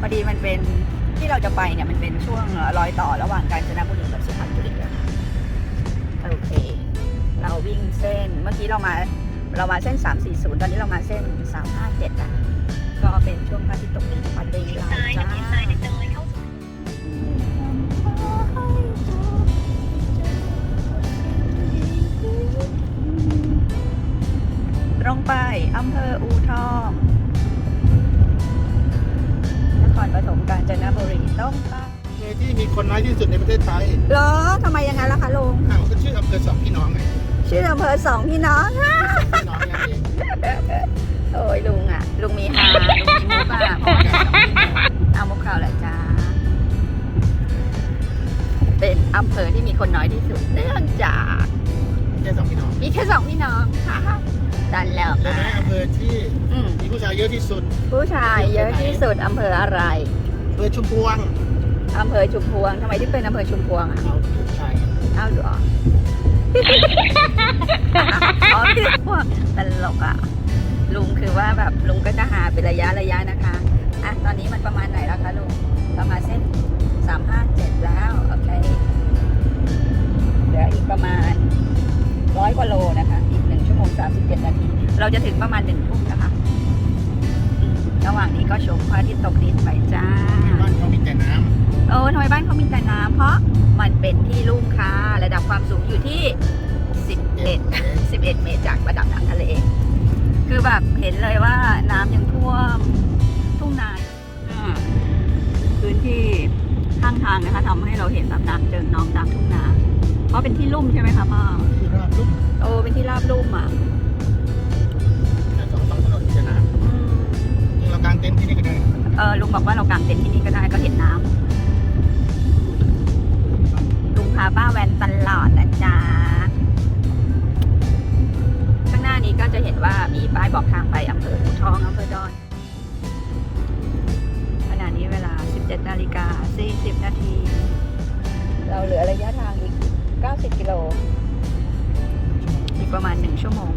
พอดีมันเป็นที่เราจะไปเนี่ยมันเป็นช่วงรอยต่อระหว่างกาญจนบุรีกับสุพรรณบุรีอะค่ะโอเค เราวิ่งเส้นเมื่อกี้เรามาเรามาเส้น 340 ตอนนี้เรามาเส้น 357อะก็เป็นช่วงพระอาทิตย์ตกดิน ต้องไปอำเภอที่มีคนน้อยที่สุดในประเทศไทยเหรอทำไมอยังไงล่ะคะลุงอ้าวก็ชื่ออำเภอสองพี่น้องไงชื่ออำเภอสองพี่น้องพี่น้องนั่นเองโอ้ยลุงอะ ลุงมีฮาลุงมีมุกอะเพราะว่าเอามุกข่าวแหละจ้าเป็นอำเภอที่มีคนน้อยที่สุดเนื่องจากแค่สองพี่น้องมีแค่สองพี่น้องค่ะดันแล้วและอะในอำเภอที่อืมมีผู้ชายเยอะที่สุดผู้ชายเยอะที่สุดอำเภออะไรอำ เภอชุมพวงอำเภอชุมพวงทำไมถึงเป็นอำเภอชุมพวงอะเอาผู้ชายเอ้าเหรออ๋อพี่พวงตลกอะลุงคือว่าแบบลุงก็จะหาเป็นระยะระยะนะคะ พระอาทิตย์ตกดินไปจ้า บ้านเขามีแต่น้เออทำไมบ้านเขามีแต่น้ำเพราะมันเป็นที่ลุ่มค่ะ ระดับความสูงอยู่ที่ 11 11 เมตรจากระดับน้ำทะเล คือแบบเห็นเลยว่าน้ำยังท่วมทุ่งนาอ่าพื้นที่ข้างทางนะคะทำให้เราเห็นแบบน้ำเจิงนองตามทุ่งนา เพราะเป็นที่ลุ่มใช่ไหมคะพ่อำที่ราบลุ่มโอ้เป็นที่ราบลุ่มอะางเต็นท์ที่นี่ก็ได้เออลุงบอกว่าเรากางเต็นท์ที่นี่ก็ได้ก็เห็นน้ำลุงพาป้าแวนตลอดนะจ๊ะข้างหน้านี้ก็จะเห็นว่ามีป้ายบอกทางไปอำเภออูทองอำเภอดอนขณะนี้เวลา 17นาฬิกา40นาที เราเหลือระยะทางอีก 90 กิโลอีกประมาณ 1 ชั่วโมง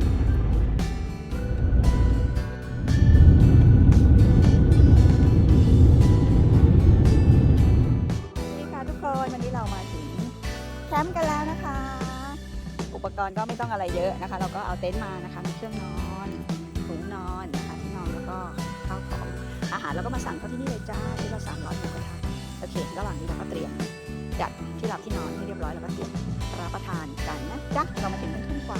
กรณ์ก็ไม่ต้องอะไรเยอะนะคะ เราก็เอาเต็นท์มานะคะมีเครื่องนอนถุงนอนนะคะที่นอนแล้วก็ข้าวของอาหารเราก็มาสั่งเขาที่นี่เลยจ้าที่ละสามร้อยหมูกระทะโอเค ระหว่างนี้เราก็เตรียมจัดที่หลับที่นอนให้เรียบร้อยแล้วก็เตรียมรับประทานกันนะจ๊ะเรามาถึงกันทุ่มกว่า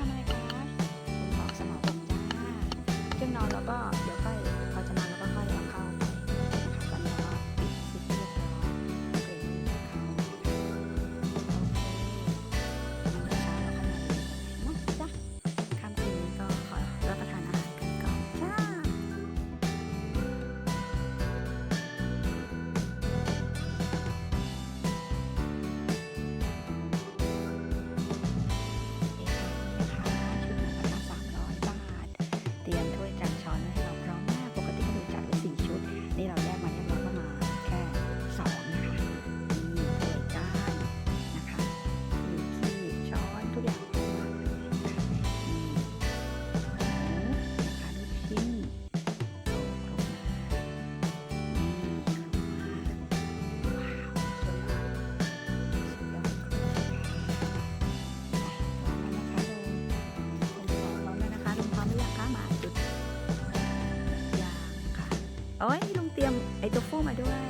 โอ้ยลุงเตรียมไอโตฟูมาด้วย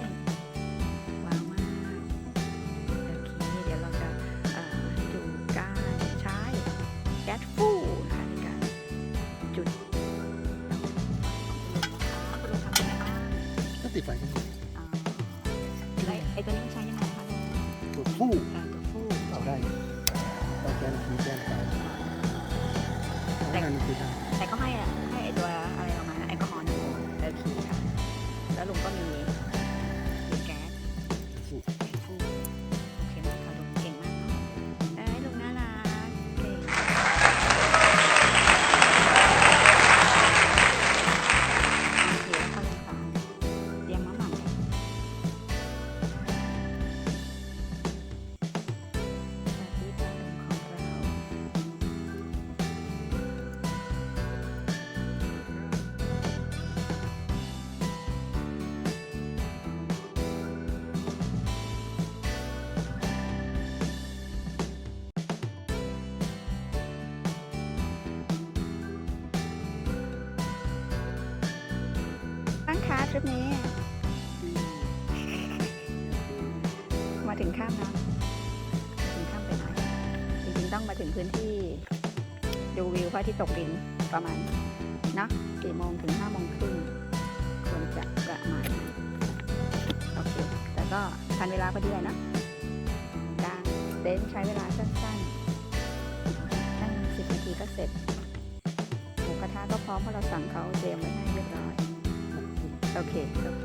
ว้าวมากโอเคเดี๋ยวเราจะดูการใช้แก๊สฟูนะคะในการจุดก็ติดไฟกันอ๋อแล้วไอตัวนี้มันใช้ยังไงคะลุงตัวผู้เอ่อตัวฟูเอาได้เราแกนทีแกนไปแต่งานคือได้แต่ก็ให้อะ ปนี้ มาถึงข้ามนะถึงข้ามไปไหนจริงๆต้องมาถึงพื้นที่ ดูวิวพระอาทิตย์ตกดินประมาณนะสี่โมงถึงห้าโมงครึ่งควรจะประมาณนั้นโอเค แต่ก็ทันเวลาพอดีเลยนะกางเต็นใช้เวลาสั้นๆแค่สิบนาทีก็เสร็จหมูกระทะก็พร้อมเพราะเราสั่งเขาเตรียมไว้ให้เรียบร้อย โอเคโอเค